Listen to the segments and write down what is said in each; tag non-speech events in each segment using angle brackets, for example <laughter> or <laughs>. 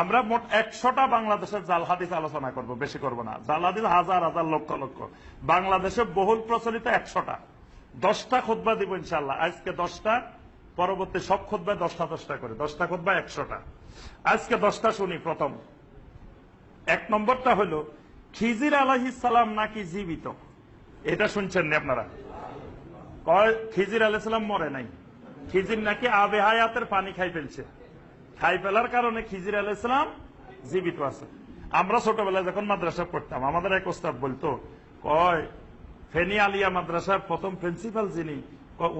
আমরা মোট একশোটা বাংলাদেশের জাল হাদিস আলোচনা করব, বেশি করব না। জাল হাদিস হাজার হাজার লক্ষ লক্ষ। বাংলাদেশে বহুল প্রচলিত একশোটা। দশটা খোদবা দিব ইনশাল্লাহ আজকে দশটা, পরবর্তী সব খোদবা দশটা দশটা করে। দশটা খোদবা একশোটা। আজকে দশটা শুনি প্রথম। এক নম্বরটা হলো, খিজির আলাহিস সালাম নাকি জীবিত? এটা শুনছেন নি আপনারা? কয়, খিজির আলাইসালাম মরে নাই। খিজির নাকি আবে হায়াতের পানি খাই ফেলছে? খাই ফেলার কারণে খিজির আলাইসালাম জীবিত আছে। আমরা ছোটবেলায় যখন মাদ্রাসা পড়তাম, আমাদের এক ওস্তাদ বলতো, কয়, ফেনি আলিয়া মাদ্রাসার প্রথম প্রিন্সিপাল যিনি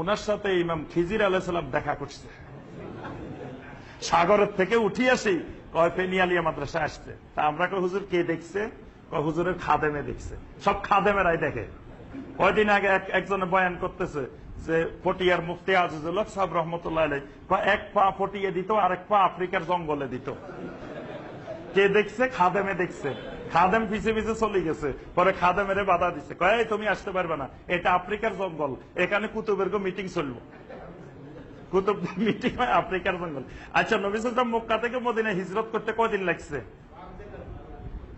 ওনার সাথে ইমাম খিজির আলাইসালাম দেখা করছে। সাগরের থেকে উঠি আসি, কয়, ফেনি আলিয়া মাদ্রাসা আসছে। তা আমরা কয়, হুজুর কে দেখছে? কয়, হুজুরের খাদেমে দেখছে। সব খাদেমেরাই দেখে। কয়দিন আগে এক একজনে বয়ান করতেছে যে পটিয়ার মুফতি আজিজুল হক সাহেব রহমতুল্লাহ আলাই এক পা পটিয়ে দিত আর এক পা আফ্রিকার জঙ্গলে দিত। কে দেখছে? খাদেমে দেখছে। খাদেম পিছে পিছে চলে গেছে। পরে খাদেমেরে বাধা দিচ্ছে কয় "এই, তুমি আসতে পারবে না। এটা আফ্রিকার জঙ্গল। এখানে কুতুবের মিটিং চলবো। কুতুব <laughs> মিটিং হয় আফ্রিকার জঙ্গল। আচ্ছা নবী সাল্লাম মক্কা থেকে মদিনা হিজরত করতে কয়দিন লাগছে?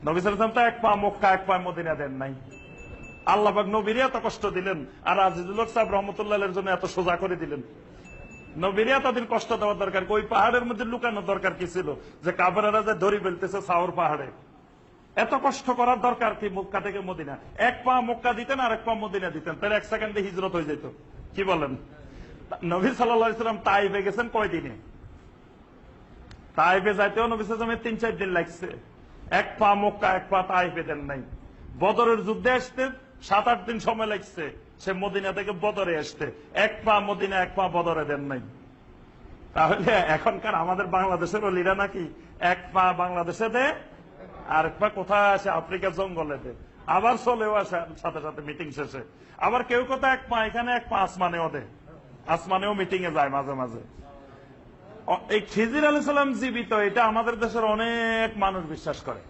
নবী সাল্লাম তো এক পা মক্কা এক পা মদিনা দেন নাই। আল্লাহবাক নবীরে এত কষ্ট দিলেন, আর আজিজুল সাহেব রহমতুল্লাহ জন্য এত সোজা করে দিলেন। নবীরে এতদিন কষ্ট দরকার? ওই পাহাড়ের মধ্যে দরকার কি ছিল? যে কাবেরারা যে দড়ি ফেলতেছে সাওর পাহাড়ে। এত কষ্ট করার দরকার কি থেকে মদিনা? এক পা দিতেন আর এক পা মদিনা দিতেন, তাহলে এক সেকেন্ডে হিজরত হয়ে যেত। কি বলেন? নবী সাল্লাম গেছেন যাইতেও নবী সাল্লামের তিন চার দিন লাগছে। এক পা মক্কা, এক পা দেন নাই। বদরের যুদ্ধে আসতে সাত আট দিন সময় লাগছে সে মদিনা থেকে বদরে আসতে। এক পা মদিনা, এক পা বদরে দেন নাই। তাহলে এখনকার আমাদের বাংলাদেশের অলিরা নাকি এক পা বাংলাদেশে দে, আর এক পা কোথায় আসে? আফ্রিকার জঙ্গলে দে। আবার চলেও আসে, সাথে সাথে মিটিং শেষে। আবার কেউ কোথাও এক পা এখানে, এক পা আসমানেও দে। আসমানেও মিটিং এ যায় মাঝে মাঝে। এই খিজির আলী সাল্লাম জীবিত, এটা আমাদের দেশের অনেক মানুষ বিশ্বাস করে।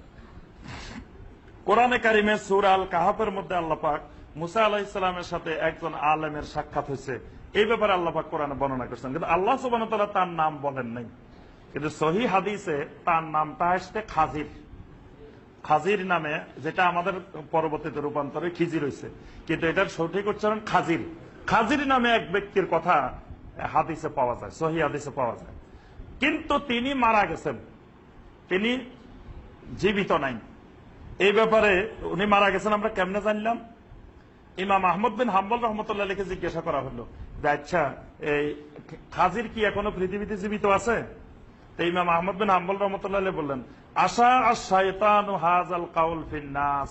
কোরআনে কারিমে সুর আল কাহাফের মধ্যে আল্লাহ পাক মুসা আলাহ ইসলামের সাথে একজন আলেমের সাক্ষাৎ হয়েছে। এই ব্যাপারে আল্লাহ পাক কোরআনে বর্ণনা করছেন। কিন্তু আল্লাহ সুবান তার নাম বলেন নাই। কিন্তু সহি হাদিসে তার নামটা আসছে খাজির। খাজির নামে যেটা আমাদের পরবর্তীতে রূপান্তরে খিজির হয়েছে। কিন্তু এটার সঠিক উচ্চারণ খাজির। খাজির নামে এক ব্যক্তির কথা হাদিসে পাওয়া যায় সহি হাদিসে পাওয়া যায়। কিন্তু তিনি মারা গেছেন। তিনি জীবিত নাই। এই ব্যাপারে উনি মারা গেছেন, আমরা কেমনে জানলাম? ইমাম আহমদ বিন হাম্বল রহমতুল্লাহ লিখে জিজ্ঞাসা করা হলো আচ্ছা এই খাজির কি এখনও পৃথিবীতে জীবিত আছে? তো ইমাম আহমদ বিন হাম্বল রহমতুল্লাহ বললেন, আশা আর শয়তান হাজাল কাউল ফিন্নাস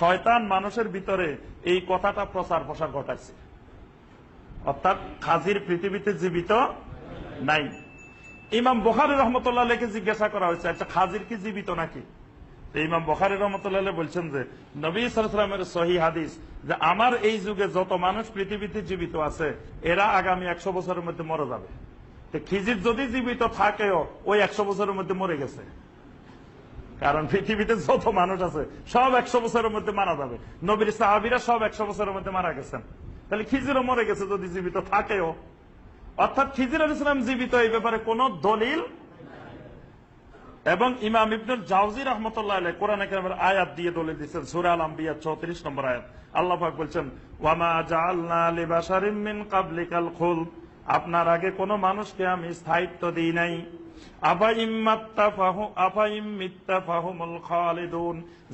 শয়তান মানুষের ভিতরে এই কথাটা প্রচার প্রসার ঘটাইছে। অর্থাৎ খাজির পৃথিবীতে জীবিত নাই। ইমাম বখারি রহমতুল্লাহ লেখে জিজ্ঞাসা করা হয়েছে আচ্ছা খাজির কি জীবিত নাকি? ইমাম বখারি রহমতুল্লাহ বলছেন যে, নবী সালামের সহি হাদিস যে, আমার এই যুগে যত মানুষ পৃথিবীতে জীবিত আছে, এরা আগামী একশো বছরের মধ্যে মরে যাবে। খিজির যদি জীবিত থাকেও, ওই একশো বছরের মধ্যে মরে গেছে। কারণ পৃথিবীতে যত মানুষ আছে, সব একশো বছরের মধ্যে মারা যাবে। নবীর সাহাবিরা সব একশো বছরের মধ্যে মারা গেছেন। তাহলে খিজিরও মরে গেছে যদি জীবিত থাকেও। অর্থাৎ খিজির আল ইসলাম জীবিত এই ব্যাপারে কোন দলিল এবং ইমাম ইবনুল জাউজি রহমতুল্লাহ আলাই কোরআন একের আয়াত দিয়ে দলিল দিচ্ছেন সুরা আল আম্বিয়া চৌত্রিশ নম্বর আয়াত। আল্লাহ পাক বলছেন, ওয়ামা জাআলনা লিবাশারিম কাবলিকাল খুল আপনার আগে কোন মানুষকে আমি স্থায়িত্ব দিই নাই।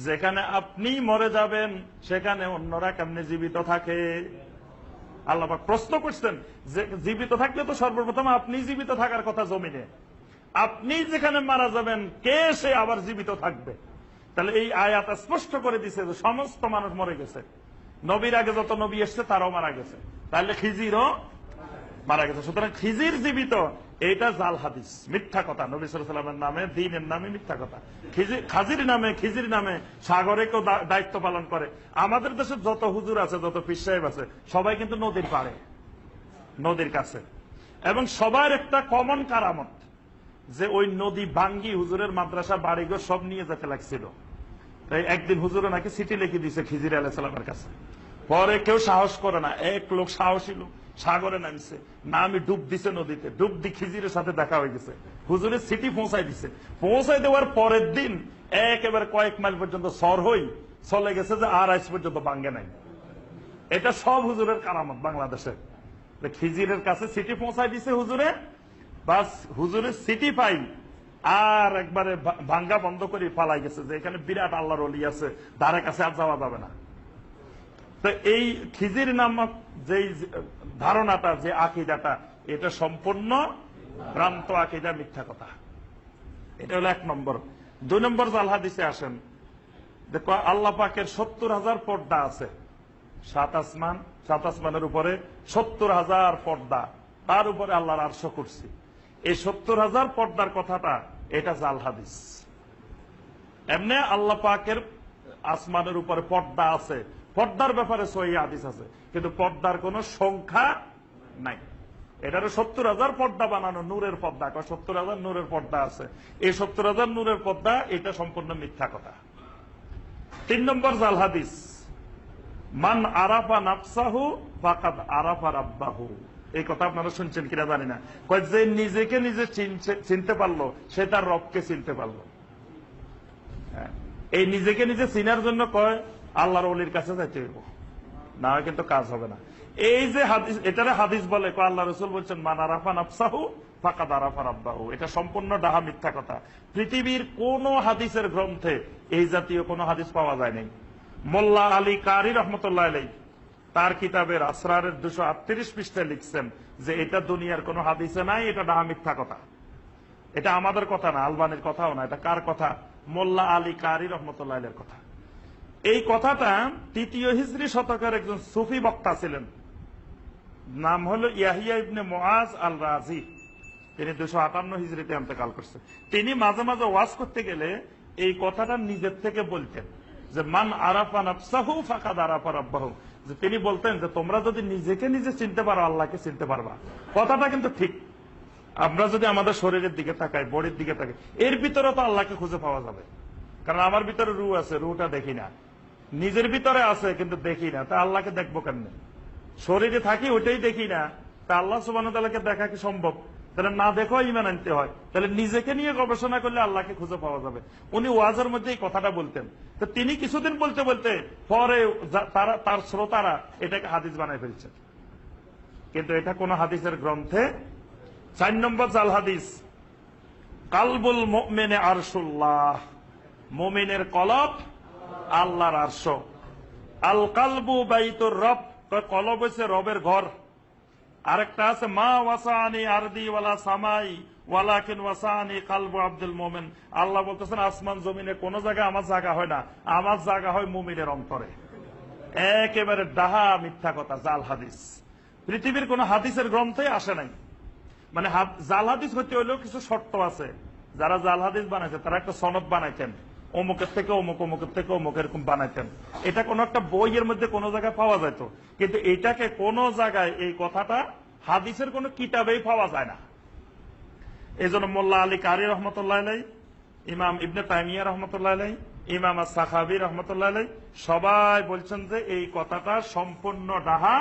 যেখানে আপনি মরে যাবেন, সেখানে অন্যরা কেমনে জীবিত থাকে? আল্লাহ প্রশ্ন করছেন জীবিত থাকলে তো সর্বপ্রথম আপনি জীবিত থাকার কথা জমিনে। আপনি যেখানে মারা যাবেন, কে সে আবার জীবিত থাকবে? তাহলে এই আয়াত স্পষ্ট করে দিছে যে সমস্ত মানুষ মরে গেছে। নবীর আগে যত নবী এসছে, তারাও মারা গেছে। তাহলে খিজিরও মারা গেছে। সুতরাং খিজির জীবিত, এইটা জাল হাদিস, মিথ্যা কথা। নবী সাল্লামের নামে, দিনের নামে মিথ্যা কথা। খাজির নামে, খিজির নামে সাগরে কেউ দায়িত্ব পালন করে। আমাদের দেশে যত হুজুর আছে, যত পীর সাহেব আছে, সবাই কিন্তু নদীর পাড়ে, নদীর কাছে। এবং সবার একটা কমন কারামত। যে ওই নদী ভাঙ্গি হুজুরের মাদ্রাসা, বাড়িঘর সব নিয়ে যেতে লাগছিল। তাই একদিন হুজুরে নাকি চিঠি লিখে দিছে খিজির আলাহ সালামের কাছে। পরে কেউ সাহস করে না। এক লোক সাহসী লোক সাগরে নামছে। নামি ডুব দিছে নদীতে। ডুব দি খিজিরের সাথে দেখা হয়ে গেছে। হুজুরের সিটি পৌঁছাই দিছে। পৌঁছাই দেওয়ার পরের দিন একেবারে কয়েক মাইল পর্যন্ত সর হই চলে গেছে যে আর আইস পর্যন্ত ভাঙ্গে নাই। এটা সব হুজুরের কারামত বাংলাদেশের খিজিরের কাছে সিটি পৌঁছাই দিছে হুজুরে। বাস হুজুরের সিটি পাই আর একবারে ভাঙ্গা বন্ধ করে পালাই গেছে যে এখানে বিরাট আল্লাহর অলি আছে, ধারে কাছে আর যাওয়া যাবে না। তো এই খিজির নামক যে, ধারণাটা, যে আকিদাটা, এটা সম্পূর্ণ ভ্রান্ত আকিদা, মিথ্যা কথা। এটা হলো এক নম্বর। দুই নম্বর জাল হাদিসে আসেন দেখো আল্লাহ পাকের সত্তর হাজার পর্দা আছে। সাত আসমান, সাত আসমানের উপরে সত্তর হাজার পর্দা। তার উপরে আল্লাহর আরশ করছি এই সত্তর হাজার পর্দার কথাটা, এটা জাল হাদিস। এমনি আল্লাহ পাকের আসমানের উপরে পর্দা আছে। পর্দার ব্যাপারে সহি হাদিস আছে। কিন্তু পর্দার কোনো সংখ্যা নাই। এটারও সত্তর হাজার পর্দা বানানো নূরের পর্দা। সত্তর হাজার নূরের পর্দা আছে। এই সত্তর হাজার নূরের পর্দা, এটা সম্পূর্ণ মিথ্যা কথা। তিন নম্বর জাল হাদিস। মান আরাফা নাফসাহু, ফাকাদ আরাফা রাব্বাহু। এই কথা আপনারা শুনছেন কিনা জানি না। যে নিজেকে নিজে চিনতে পারল, সে তার রবকে চিনতে পারল। হ্যাঁ। এই নিজেকে নিজে চিনার জন্য কয়, আল্লাহর অলির কাছে যাইতে হইব। না হয় কিন্তু কাজ হবে না। এই যে হাদিস, এটারে হাদিস বলে আল্লাহ রসুল বলছেন, মান আরাফা নাফসাহু, ফাকাদ আরাফা রাব্বাহু। এটা সম্পূর্ণ ডাহা মিথ্যা কথা। পৃথিবীর কোন হাদিসের গ্রন্থে এই জাতীয় কোন হাদিস পাওয়া যায় নাই। মোল্লা আলী কারি রহমতুল্লাহ আলাই তার কিতাবের আসরারের দুশো আটত্রিশ পৃষ্ঠায় লিখছেন যে এটা দুনিয়ার কোন হাদিসে নাই, এটা ডাহা মিথ্যা কথা। এটা আমাদের কথা না, আলবানির কথাও না, এটা কার কথা? মোল্লা আলী কারি রহমতুল্লাহ কথা। এই কথাটা তৃতীয় হিজড়ি শতকের একজন সুফি বক্তা ছিলেন। নাম হলো ইয়াহিয়া ইবনে মোয়াজ আল রাজি তিনি দুশো আটান্ন হিজড়িতে অন্তকাল করছে। তিনি মাঝে মাঝে ওয়াজ করতে গেলে এই কথাটা নিজের থেকে বলতেন যে, মান আরাফা নাফসাহু ফাকাদ আরাফা রাব্বাহু। যে তিনি বলতেন যে, তোমরা যদি নিজেকে নিজে চিনতে পারো, আল্লাহকে চিনতে পারবা। কথাটা কিন্তু ঠিক। আমরা যদি আমাদের শরীরের দিকে তাকাই, বডির দিকে তাকাই, এর ভিতরে তো আল্লাহকে খুঁজে পাওয়া যাবে। কারণ আমার ভিতরে রু আছে রুটা দেখি না। নিজের ভিতরে আছে, কিন্তু দেখি না। তা আল্লাহকে দেখব কেমনে? শরীরে থাকি, ওইটাই দেখি না। তা আল্লাহ সুবান দেখা কি সম্ভব? তাহলে না দেখো ইমান আনতে হয়। তাহলে নিজেকে নিয়ে গবেষণা করলে আল্লাহকে খুঁজে পাওয়া যাবে। উনি ওয়াজের মধ্যে এই কথাটা বলতেন। তো তিনি কিছুদিন বলতে বলতে পরে তারা, তার শ্রোতারা এটাকে হাদিস বানায় ফেলছেন কিন্তু এটা কোন হাদিসের গ্রন্থে চার নম্বর জাল হাদিস, কালবুল মেনে আরশুল্লাহ, মোমিনের কলব আল্লাহর আরশ। আল কালবু বাইতুর রব, কলব হচ্ছে রবের ঘর। আরেকটা আছে, মা ওয়াসানি আরদি ওয়ালা সামাই, ওয়ালাকিন ওয়াসানি কালবু আব্দুল মোমেন। আল্লাহ বলতেছেন, আসমান জমিনে কোন জায়গায় আমার জায়গা হয় না, আমার জায়গা হয় মুমিনের অন্তরে। একেবারে ডাহা মিথ্যা কথা, জাল হাদিস। পৃথিবীর কোন হাদিসের গ্রন্থে আসে নাই। মানে জাল হাদিস হতে হইলেও কিছু শর্ত আছে। যারা জাল হাদিস বানাইছে, তারা একটা সনদ বানাইতেন অমুকের থেকে অমুক, অমুকের থেকে অমুক, এরকম বানাইতেন। এটা কোন একটা বইয়ের মধ্যে কোনো জায়গায় পাওয়া যেত কিন্তু এটাকে কোন জায়গায় এই কথাটা হাদিসের কোন কিতাবেই পাওয়া যায় না। এই জন্য মোল্লা আলী কারি রহমতুল্লাহ আলাই ইমাম ইবনে তাইমিয়া রহমতুল্লাহ আলাই ইমাম সাহাবি রহমতুল্লাহ আলাই সবাই বলছেন যে এই কথাটা সম্পূর্ণ ডাহা,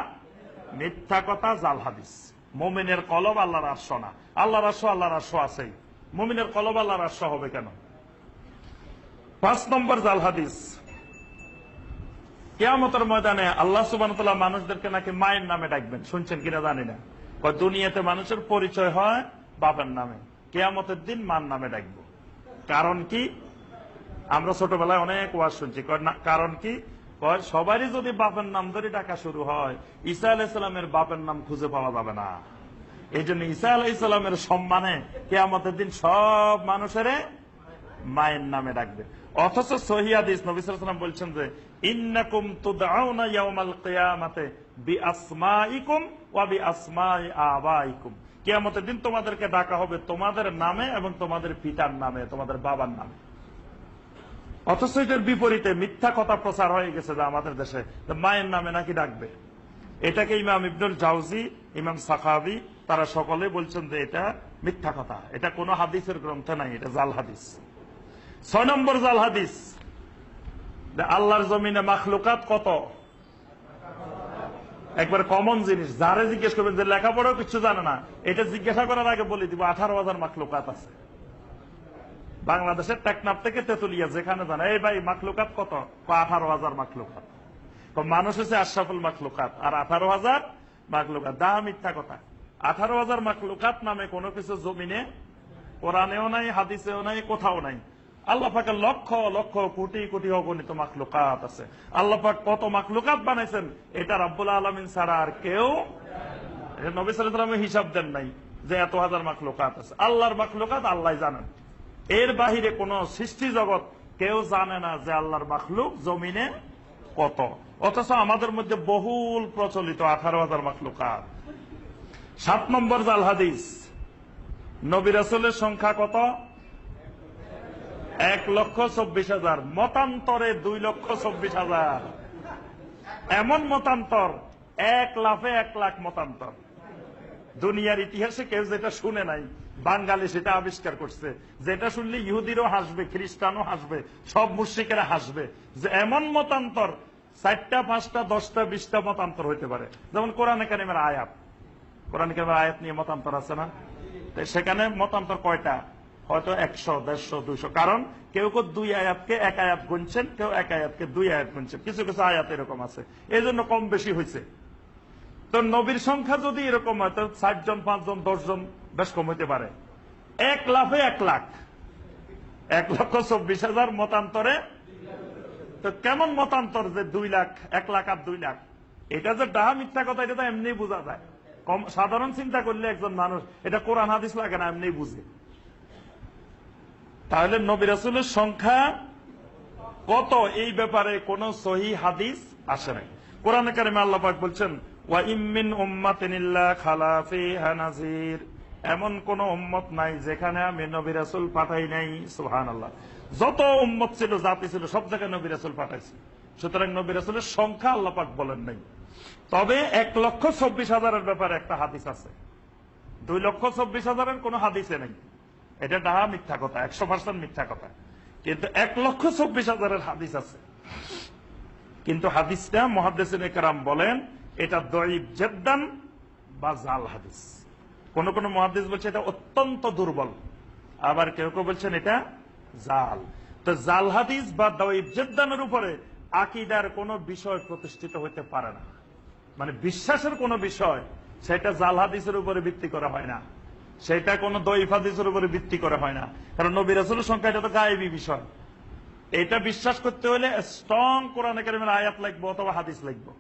মিথ্যা কথা, জাল হাদিস। মোমিনের কলব আল্লাহর আশ্ব না। আল্লাহর আশ্ব আল্লাহর আশ্ব আছেই। মোমিনের কলব আল্লাহর আশ্ব হবে কেন? পাঁচ নম্বর জাল হাদিস। কেয়ামতের ময়দানে আল্লাহ সুবান মানুষদেরকে নাকি মায়ের নামে ডাকবেন। শুনছেন কিনা জানি না। দুনিয়াতে মানুষের পরিচয় হয় বাপের নামে। কেয়ামতের দিন মার নামে ডাকবো। কারণ কি? আমরা ছোটবেলায় অনেক ওয়াজ শুনছি। কারণ কি? সবারই যদি বাপের নাম ধরে ডাকা শুরু হয়, ঈসা আলাইসালামের বাপের নাম খুঁজে পাওয়া যাবে না। এই জন্য ঈসা আলাইসালামের সম্মানে কেয়ামতের দিন সব মানুষের মায়ের নামে ডাকবে। অথচ সহিয়াদিস নবিসাম বলছেন যে, ইন্নাকুম বিআসমাইকুম ওয়া কিয়ামতের দিন তোমাদেরকে ডাকা হবে তোমাদের নামে এবং তোমাদের পিতার নামে, তোমাদের বাবার নামে। অথচ বিপরীতে মিথ্যা কথা প্রচার হয়ে গেছে যে আমাদের দেশে মায়ের নামে নাকি ডাকবে। এটাকে ইমাম ইবনুল জাউজি, ইমাম সাখাবি, তারা সকলে বলছেন যে এটা মিথ্যা কথা। এটা কোনো হাদিসের গ্রন্থে নাই, এটা জাল হাদিস। ছয় নম্বর জাল হাদিস। আল্লাহর জমিনে মাখলুকাত কত? একবার কমন জিনিস। যারে জিজ্ঞেস করবেন যে লেখাপড়াও কিছু জানে না, এটা জিজ্ঞাসা করার আগে বলে দিব, আঠারো হাজার মাখলুকাত আছে। বাংলাদেশের টেকনাফ থেকে তেতুলিয়া, যেখানে জানে, এই ভাই, মাখলুকাত কত? আঠারো হাজার মাখলুকাত। মানুষ হচ্ছে আশরাফুল মাখলুকাত, আর আঠারো হাজার মাকলুকাত দা মিথ্যা কথা। আঠারো হাজার মাখলুকাত নামে কোনো কিছু জমিনে কোরআনেও নাই, হাদিসেও নাই, কোথাও নাই। আল্লাহ পাকের লক্ষ লক্ষ কোটি কোটি অগণিত মাকলুকাত আছে। আল্লাহ পাক কত মাকলুকাত বানাইছেন, এটা রাব্বুল আলমিন ছাড়া আর কেউ নবী সালামের হিসাব দেন নাই যে এত হাজার মাকলুকাত আছে। আল্লাহর মাকলুকাত আল্লাহ জানেন। এর বাহিরে কোন সৃষ্টি জগৎ কেউ জানে না যে আল্লাহর মাকলুক জমিনে কত। অথচ আমাদের মধ্যে বহুল প্রচলিত আঠারো হাজার মাখলুকাত। সাত নম্বর জাল হাদিস, নবী রাসুলের সংখ্যা কত? এক লক্ষ চব্বিশ হাজার, মতান্তরে দুই লক্ষ চব্বিশ হাজার। এমন মতান্তর, এক লাফে এক লাখ মতান্তর। দুনিয়ার ইতিহাসে কেউ যেটা শুনে নাই, বাঙালি সেটা আবিষ্কার করছে। যেটা শুনলে ইহুদিরও হাসবে, খ্রিস্টানও হাসবে, সব মুশ্রিকেরা হাসবে। যে এমন মতান্তর, চারটা, পাঁচটা, দশটা, বিশটা মতান্তর হইতে পারে। যেমন কোরআনে কারিমের আয়াত। কোরআনে কারিমের আয়াত নিয়ে মতান্তর আছে না? সেখানে মতান্তর কয়টা? হয়তো একশো, দেড়শো, দুইশো। কারণ কেউ কেউ দুই আয়াতকে এক আয়াত গুনছেন, কেউ এক আয়াতকে দুই আয়াত গুনছেন। কিছু কিছু আয়াত এরকম আছে। এই জন্য কম বেশি হয়েছে। তো নবীর সংখ্যা যদি এরকম হয়, তো ষাট জন পাঁচজন, দশজন বেশ কম হইতে পারে। এক লাফে এক লাখ। এক লক্ষ চব্বিশ হাজার মতান্তরে। তো কেমন মতান্তর যে দুই লাখ, এক লাখ আর দুই লাখ? এটা যে ডাহা মিথ্যা কথা, এটা তো এমনি বোঝা যায়। কম সাধারণ চিন্তা করলে একজন মানুষ এটা কোরআন, হাদিস লাগে না এমনি বুঝে। তাহলে নবী রাসুলের সংখ্যা কত? এই ব্যাপারে কোন সহি হাদিস আসে নাই। কোরআন কারিমে আল্লাহ পাক বলছেন, ওয়া ইম্মিন উম্মাতিনিল্লাহ খালা ফিহা নাযির। এমন কোন উম্মত নাই যেখানে আমি নবী রাসূল পাঠাই নাই, সুবহানাল্লাহ। যত উম্মত ছিল, জাতি ছিল, সব জায়গায় নবী রাসূল পাঠাইছি। সুতরাং নবী রাসূলের সংখ্যা আল্লাহ পাক বলেন নাই। তবে এক লক্ষ চব্বিশ হাজারের ব্যাপারে একটা হাদিস আছে। দুই লক্ষ চব্বিশ হাজারের কোন হাদিসে নেই। এটা ডাহা মিথ্যা কথা, একশো পার্সেন্ট মিথ্যা কথা। কিন্তু এক লক্ষ চব্বিশ হাজারের হাদিস আছে। কিন্তু হাদিসটা মহাদেসিন একরাম বলেন, এটা দরিব জেদ্দান বা জাল হাদিস। কোন কোন মহাদিস বলছে এটা অত্যন্ত দুর্বল। আবার কেউ কেউ বলছেন এটা জাল। তো জাল হাদিস বা দরিব জেদ্দানের উপরে আকিদার কোন বিষয় প্রতিষ্ঠিত হইতে পারে না। মানে বিশ্বাসের কোন বিষয়, সেটা জাল হাদিসের উপরে ভিত্তি করা হয় না। সেটা কোন দইফ হাদিসের উপরে ভিত্তি করা হয় না। কারণ নবী রাসুলের সংখ্যা এটা তো গায়েবী বিষয়। এটা বিশ্বাস করতে হলে স্ট্রং কোরআন একাডেমির আয়াত লাগবো অথবা হাদিস লাগবো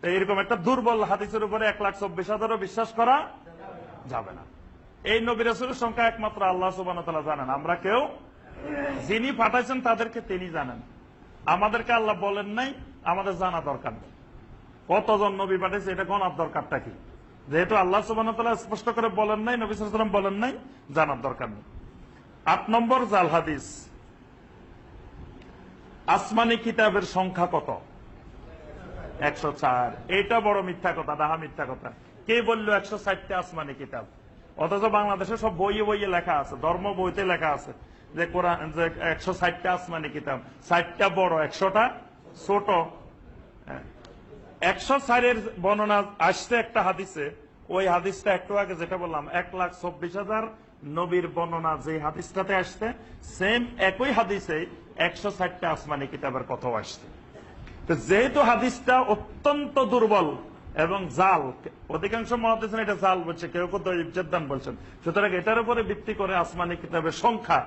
তো এরকম একটা দুর্বল হাদিসের উপরে এক লাখ চব্বিশ হাজারও বিশ্বাস করা যাবে না। এই নবী রাসুলের সংখ্যা একমাত্র আল্লাহ সুবান জানেন। আমরা কেউ যিনি পাঠাইছেন তাদেরকে তিনি জানেন। আমাদেরকে আল্লাহ বলেন নাই, আমাদের জানা দরকার নেই। কতজন নবী পাঠাইছে, এটা গণার দরকারটা কি? যেহেতু আল্লাহ সুবান স্পষ্ট করে বলেন নাই, নবী সাল্লাম বলেন নাই, জানার দরকার নেই। আট নম্বর জাল হাদিস, আসমানি কিতাবের সংখ্যা কত? একশো চার। এইটা বড় মিথ্যা কথা ডাহা মিথ্যা কথা। কে বলল একশো ষাটটা আসমানি কিতাব? অথচ বাংলাদেশে সব বইয়ে বইয়ে লেখা আছে, ধর্ম বইতে লেখা আছে যে কোরআন, যে একশো ষাটটা আসমানি কিতাব। ষাটটা বড়, একশোটা ছোট। হ্যাঁ। একশো চারের বর্ণনা আসছে একটা হাদিসে। ওই হাদিসটা একটু আগে যেটা বললাম, এক লাখ চব্বিশ হাজার নবীর বর্ণনা যে হাদিসটাতে আসছে, সেম একই হাদিসে একশো ষাটটা আসমানি কিতাবের কথাও আসছে। তো যেহেতু হাদিসটা অত্যন্ত দুর্বল এবং জাল, অধিকাংশ মহাদিসেন এটা জাল বলছে, কেউ কেউ ইজ্জতদান বলছেন। সুতরাং এটার উপরে ভিত্তি করে আসমানি কিতাবের সংখ্যা,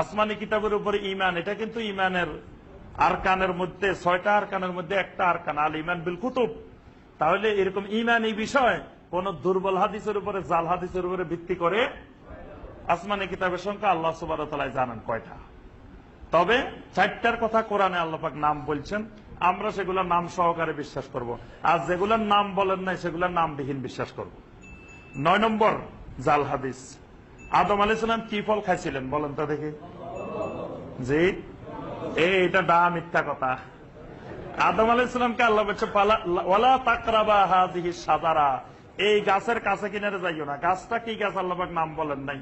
আসমানি কিতাবের উপরে ইমান এটা কিন্তু ইমানের আরকানের মধ্যে, ছয়টা আরকানের মধ্যে একটা আরকান, আল ইমান বিল কুতুব। তাহলে এরকম ইমান এই বিষয়, কোন দুর্বল হাদিসের উপরে, জাল হাদিসের উপরে ভিত্তি করে আসমানি কিতাবের সংখ্যা আল্লাহ সুবাহ জানান কয়টা। তবে চারটার কথা কোরআনে আল্লাপাক নাম বলছেন, আমরা সেগুলোর নাম সহকারে বিশ্বাস করব। আর যেগুলোর নাম বলেন নাই, সেগুলোর নামবিহীন বিশ্বাস করব। নয় নম্বর, জাল হাদিস। আদম আলি সাল্লাম কি ফল খাইছিলেন বলেন তো দেখি। জি? এটা ডা মিথ্যা কথা। আদম আলি সাল্লামকে আল্লাহ বলছে ওয়ালা তাকরাবা সাদারা এই গাছের কাছে কিনারে যাইও না। গাছটা কি গাছ? আল্লাহবাক নাম বলেন নাই।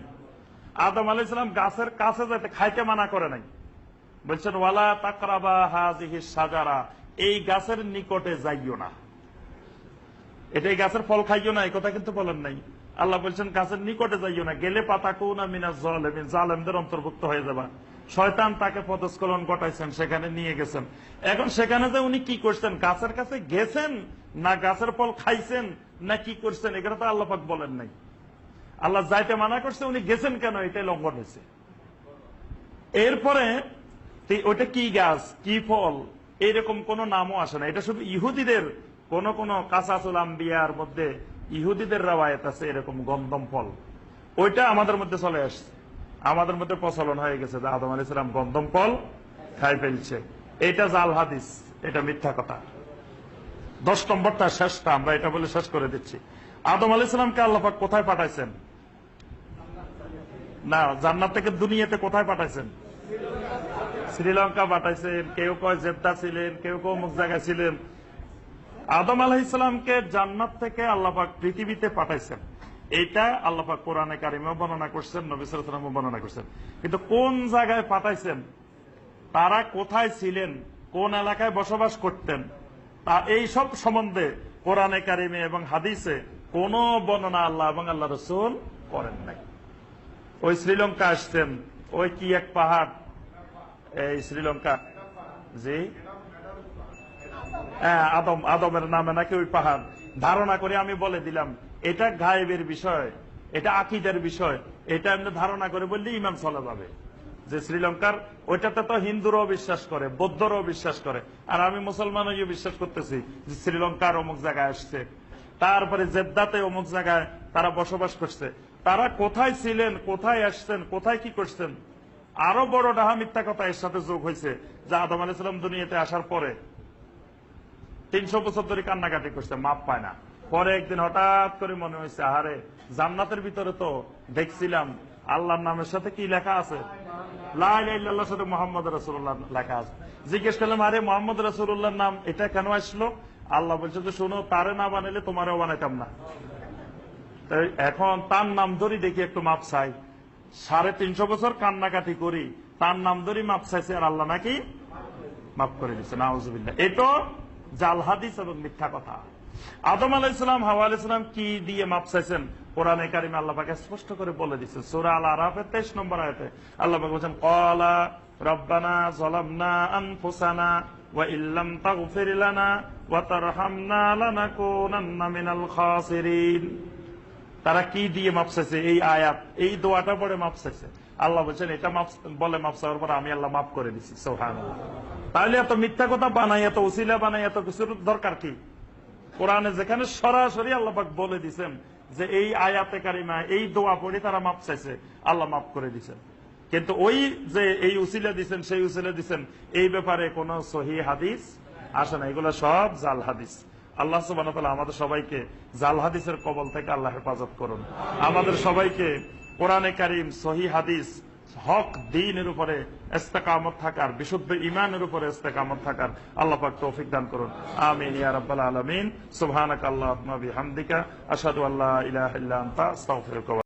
আদম আলি সাল্লাম গাছের কাছে যাইতে খাইতে মানা করে নাই। বলছেন, ওয়ালা তাকরাবা হাজিহি সাজারা এই গাছের নিকটে যাইও না। এটা এই গাছের ফল খাইও না, এই কথা কিন্তু বলেন নাই। আল্লাহ বলছেন গাছের নিকটে যাইও না, গেলে পাতা কৌ না মিনা জলেমিন, জালেমদের অন্তর্ভুক্ত হয়ে যাবা। শয়তান তাকে পদস্খলন ঘটাইছেন, সেখানে নিয়ে গেছেন। এখন সেখানে যে উনি কি করছেন, গাছের কাছে গেছেন না গাছের ফল খাইছেন না কি করছেন এখানে তো আল্লাহ পাক বলেন নাই। আল্লাহ যাইতে মানা করছে, উনি গেছেন কেন? এটাই লঙ্ঘন হয়েছে। এরপরে ওইটা কি গাছ, কি ফল? এরকম কোন নামও আসে না। এটা শুধু ইহুদিদের, কোন কোন কাসাসুল আম্বিয়ার মধ্যে ইহুদিদের রাওয়ায়ত আছে এরকম গন্ধম ফল। ওইটা আমাদের মধ্যে চলে আসছে। আমাদের মধ্যে প্রচলন হয়ে গেছে যে আদম আলি সালাম গন্ধম ফল খাই ফেলছে। এটা জাল হাদিস, এটা মিথ্যা কথা। দশ নম্বরটা শেষটা, আমরা এটা বলে শেষ করে দিচ্ছি। আদম আলি সালামকে আল্লাপাক কোথায় পাঠাইছেন? না, জান্নাত থেকে দুনিয়াতে কোথায় পাঠাইছেন? শ্রীলঙ্কা পাঠাইছেন। কেউ কয় জেদ্দা ছিলেন, কেউ কেউ অমুক জায়গায় ছিলেন। আদম আলাহ ইসলামকে জান্নাত থেকে আল্লাপাক পৃথিবীতে পাঠাইছেন। এইটা আল্লাপাক কোরআনে কারিমেও বর্ণনা করছেন নবিসামও বর্ণনা করছেন। কিন্তু কোন জায়গায় পাঠাইছেন? তারা কোথায় ছিলেন? কোন এলাকায় বসবাস করতেন? তা এই সব সম্বন্ধে কোরআনে কারিমে এবং হাদিসে কোন বর্ণনা আল্লাহ এবং আল্লাহ রসুল করেন নাই। ওই শ্রীলঙ্কা আসতেন, ওই কি এক পাহাড়? এই শ্রীলঙ্কা। জি? আদম, আদমের নামে নাকি ওই পাহাড়। ধারণা করে আমি বলে দিলাম, এটা গায়েবের বিষয়, এটা আকিদের বিষয়, এটা এমনি ধারণা করে বললে ইমান চলে যাবে। যে শ্রীলঙ্কার, ওইটাতে তো হিন্দুরাও বিশ্বাস করে, বৌদ্ধরাও বিশ্বাস করে। আর আমি মুসলমানও বিশ্বাস করতেছি যে শ্রীলঙ্কার অমুক জায়গায় আসছে। তারপরে জেদ্দাতে অমুক জায়গায় তারা বসবাস করছে। তারা কোথায় ছিলেন, কোথায় আসছেন, কোথায় কি করছেন? আরও বড় ডাহা মিথ্যা কথা এর সাথে যোগ হয়েছে যে আদম আলাইসালাম দুনিয়াতে আসার পরে। তিনশো বছর ধরে কান্নাকাটি করছে, মাপ পায় না। পরে একদিন হঠাৎ করে মনে হয়েছে, আহারে, জান্নাতের ভিতরে তো দেখছিলাম আল্লাহর নামের সাথে কি লেখা আছে? জিজ্ঞেস করলাম, আরে, মোহাম্মদ রসুল্লাহর নাম এটা কেন আসলো? আল্লাহ বলছে, যে শোনো, তারে না বানাইলে তোমারও বানাইতাম না। এখন তার নাম ধরি দেখি একটু মাপ চাই। সাড়ে তিনশো বছর কান্নাকাটি করি, তার নাম ধরি মাপ চাইছে আর আল্লাহ নাকি মাফ করে দিচ্ছে নাউজুবিল্লাহ। এটা জাল হাদিস এবং মিথ্যা কথা। আদম আলাইসালাম হাওয়া আলাইসালাম কি দিয়ে মাপ চাইছেন? কোরআনে কারিম আল্লাহ পাকে স্পষ্ট করে বলে দিচ্ছে সুরা আল আরাফের তেইশ নম্বর আয়তে আল্লাহ বলছেন কলা রব্বানা জলামনা আনফুসানা ওয়া ইল্লাম তাগফির লানাকুনান্না মিনাল খাসিরিন। তারা কি দিয়ে মাপ এই আয়াত, এই দোয়াটা পরে মাপ আল্লাহ বলছেন, এটা মাপ, বলে মাপ পর আমি আল্লাহ মাফ করে দিছি। সোহান তাহলে এত মিথ্যা কথা বানাই, এত উসিলা বানাই, এত কিছুর দরকার কি? কোরআনে যেখানে সরাসরি আল্লাহবাক বলে দিছেন যে এই আয়াতে কারিমা, এই দোয়া পড়ে তারা মাপ চাইছে, আল্লাহ মাফ করে দিছেন। কিন্তু ওই যে এই উসিলা দিছেন, সেই উসিলা দিছেন, এই ব্যাপারে কোন সহি হাদিস আসে না। এগুলো সব জাল হাদিস। আল্লাহ সুবান আমাদের সবাইকে জাল হাদিসের কবল থেকে আল্লাহ হেফাজত করুন। আমাদের সবাইকে কোরআনে কারিম সহি হাদিস হক দিনের উপরে এস্তেকামত থাকার বিশুদ্ধ ইমানের উপরে এস্তেকামত থাকার আল্লাহ পাক তৌফিক দান করুন। আমিন ইয়া রাব্বাল আলামিন। সুবহানাকাল্লাহুম্মা বিহামদিকা। আশহাদু আল্লা ইলাহা ইল্লা আনতা। আস্তাগফিরুকা